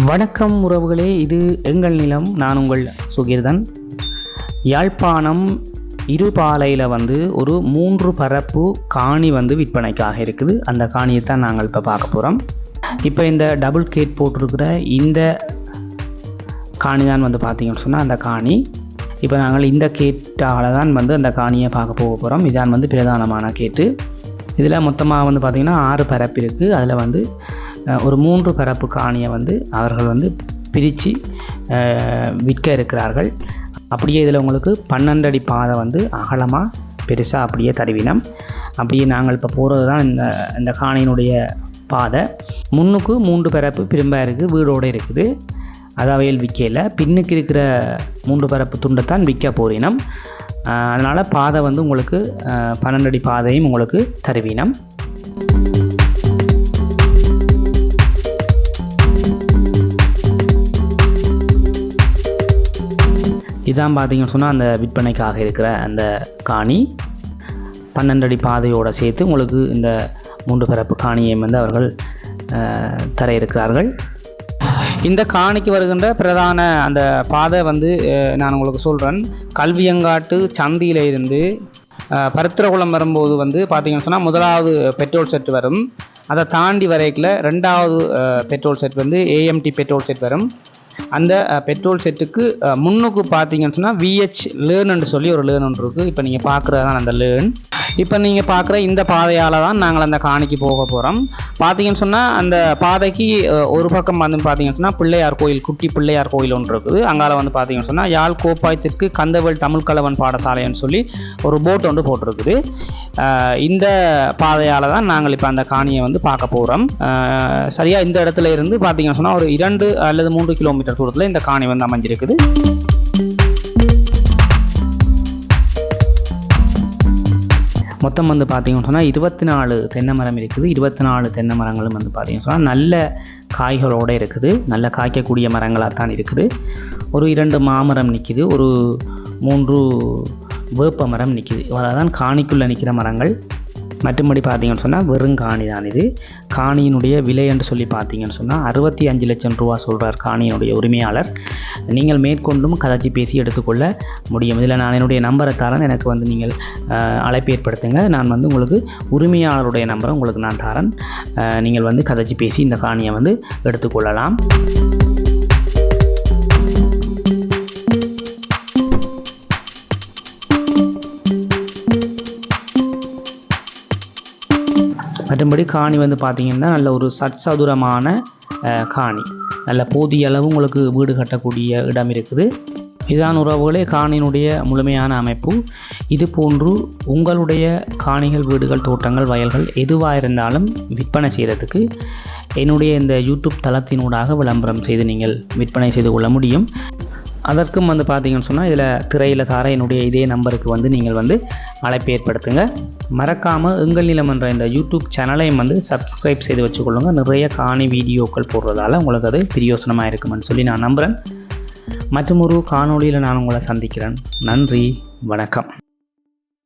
வணக்கம் உறவுகளே இது எங்கள் நிலம் நான் உங்கள் சுகீர்தன். யாழ்ப்பாணம் இருபாலையில் வந்து ஒரு மூன்று பரப்பு காணி வந்து விற்பனைக்காக இருக்குது. அந்த காணியை தான் நாங்கள் இப்போ பார்க்க போகிறோம் இப்போ இந்த டபுள் கேட் போட்டிருக்கிற இந்த காணி தான் வந்து பார்த்தீங்கன்னு சொன்னால் அந்த காணி. இப்போ நாங்கள் இந்த கேட்டால் தான் வந்து அந்த காணியை பார்க்க போக போகிறோம் இதான் வந்து பிரதானமான கேட்டு இதில் மொத்தமாக வந்து பார்த்திங்கன்னா ஆறு பரப்பு இருக்குது அதில் வந்து ஒரு மூன்று பரப்பு காணியை வந்து அவர்கள் வந்து பிரித்து விற்க இருக்கிறார்கள். அப்படியே இதில் உங்களுக்கு பன்னெண்டு அடி பாதை வந்து அகலமாக பெருசாக அப்படியே தருவினம். அப்படியே நாங்கள் இப்போ போகிறது தான் இந்த இந்த காணியினுடைய பாதை. முன்னுக்கு மூன்று பரப்பு திரும்ப இருக்குது வீடோடு இருக்குது. அதாவையில் விற்கல. பின்னுக்கு இருக்கிற மூன்று பரப்பு துண்டைத்தான் விற்க போறினம். அதனால் பாதை வந்து உங்களுக்கு பன்னெண்டு அடி பாதையும் உங்களுக்கு தருவினம். இதான் பார்த்தீங்கன்னு சொன்னால் அந்த விற்பனைக்காக இருக்கிற அந்த காணி. பன்னெண்டு அடி பாதையோடு சேர்த்து உங்களுக்கு இந்த மூன்று பரப்பு காணியை வந்து அவர்கள் தர இருக்கிறார்கள். இந்த காணிக்கு வருகின்ற பிரதான அந்த பாதை வந்து நான் உங்களுக்கு சொல்கிறேன் கல்வியங்காட்டு சந்தியில் இருந்து பருத்திரகுளம் வரும்போது வந்து பார்த்தீங்கன்னு சொன்னால் முதலாவது பெட்ரோல் செட் வரும். அதை தாண்டி வரைக்கில் ரெண்டாவது பெட்ரோல் செட் வந்து ஏஎம்டி பெட்ரோல் செட் வரும். அந்த பெட்ரோல் செட்டுக்கு முன்னுக்கு பார்த்தீங்கன்னு சொன்னால் விஹெச் லேர்ன்னு சொல்லி ஒரு லேர்ன் ஒன்று இருக்குது இப்போ நீங்கள் பார்க்குறது தான் அந்த லேர்ன் இப்போ நீங்கள் பார்க்குற இந்த பாதையால் தான் நாங்கள் அந்த காணிக்கு போக போகிறோம் பார்த்தீங்கன்னு சொன்னால் அந்த பாதைக்கு ஒரு பக்கம் வந்து பார்த்தீங்கன்னு சொன்னால் பிள்ளையார் கோயில் குட்டி பிள்ளையார் கோயில் ஒன்று இருக்குது. அங்கால வந்து பார்த்தீங்கன்னு சொன்னால் யாழ் கோப்பாயத்திற்கு கந்தவல் தமிழ் கலவன் பாடசாலைன்னு சொல்லி ஒரு போட் ஒன்று போட்டிருக்குது. இந்த பாதையால் தான் நாங்கள் இப்போ அந்த காணியை வந்து பார்க்க போகிறோம் சரியாக இந்த இடத்துல இருந்து பார்த்தீங்கன்னு சொன்னால் ஒரு இரண்டு அல்லது மூன்று கிலோமீட்டர் தூரத்தில் இந்த காணி வந்து அமைஞ்சிருக்குது. மொத்தம் வந்து பார்த்தீங்கன்னு சொன்னால் இருபத்தி நாலு தென்னை மரம் இருக்குது. இருபத்தி நாலு தென்னை மரங்களும் வந்து பார்த்தீங்கன்னு சொன்னால் நல்ல காய்களோடு இருக்குது. நல்ல காய்க்கக்கூடிய மரங்களாக தான் இருக்குது. ஒரு இரண்டு மாமரம் நிற்கிது. ஒரு மூன்று வேப்ப மரம் நிற்கிது. அதான் காணிக்குள்ளே நிற்கிற மரங்கள். மற்றும்படி பார்த்தீங்கன்னு சொன்னால் வெறும் காணி தான் இது. காணியினுடைய விலை என்று சொல்லி பார்த்தீங்கன்னு சொன்னால் அறுபத்தி அஞ்சு லட்சம் ரூபா சொல்கிறார் காணியினுடைய உரிமையாளர். நீங்கள் மேற்கொண்டும் கதைச்சி பேசி எடுத்துக்கொள்ள முடியும். இதில் நான் என்னுடைய நம்பரை தரேன். எனக்கு வந்து நீங்கள் அழைப்பு ஏற்படுத்துங்க. நான் வந்து உங்களுக்கு உரிமையாளருடைய நம்பரை உங்களுக்கு நான் தரேன். நீங்கள் வந்து கதைச்சி பேசி இந்த காணியை வந்து எடுத்துக்கொள்ளலாம். மற்றபடி காணி வந்து பார்த்திங்கன்னா நல்ல ஒரு சட்சதுரமான காணி. நல்ல போதிய அளவு உங்களுக்கு வீடு கட்டக்கூடிய இடம் இருக்குது. இதான் உறவுகளே காணியினுடைய முழுமையான அமைப்பு. இது போன்று உங்களுடைய காணிகள் வீடுகள் தோட்டங்கள் வயல்கள் எதுவாக இருந்தாலும் விற்பனை செய்கிறதுக்கு என்னுடைய இந்த யூடியூப் தளத்தினூடாக விளம்பரம் செய்து நீங்கள் விற்பனை செய்து கொள்ள முடியும். அதற்கும் வந்து பார்த்தீங்கன்னு சொன்னால் இதில் திரையில் சார என்னுடைய இதே நம்பருக்கு வந்து நீங்கள் வந்து அழைப்பு ஏற்படுத்துங்க. மறக்காமல் எங்கள் நிலம் என்ற இந்த யூடியூப் சேனலையும் வந்து சப்ஸ்கிரைப் செய்து வச்சுக்கொள்ளுங்க. நிறைய காணி வீடியோக்கள் போடுறதால உங்களுக்கு அது பிரியோசனமாக இருக்குமென்னு சொல்லி நான் நம்புகிறேன் மற்றும் ஒரு காணொளியில் நான் உங்களை சந்திக்கிறேன். நன்றி வணக்கம்.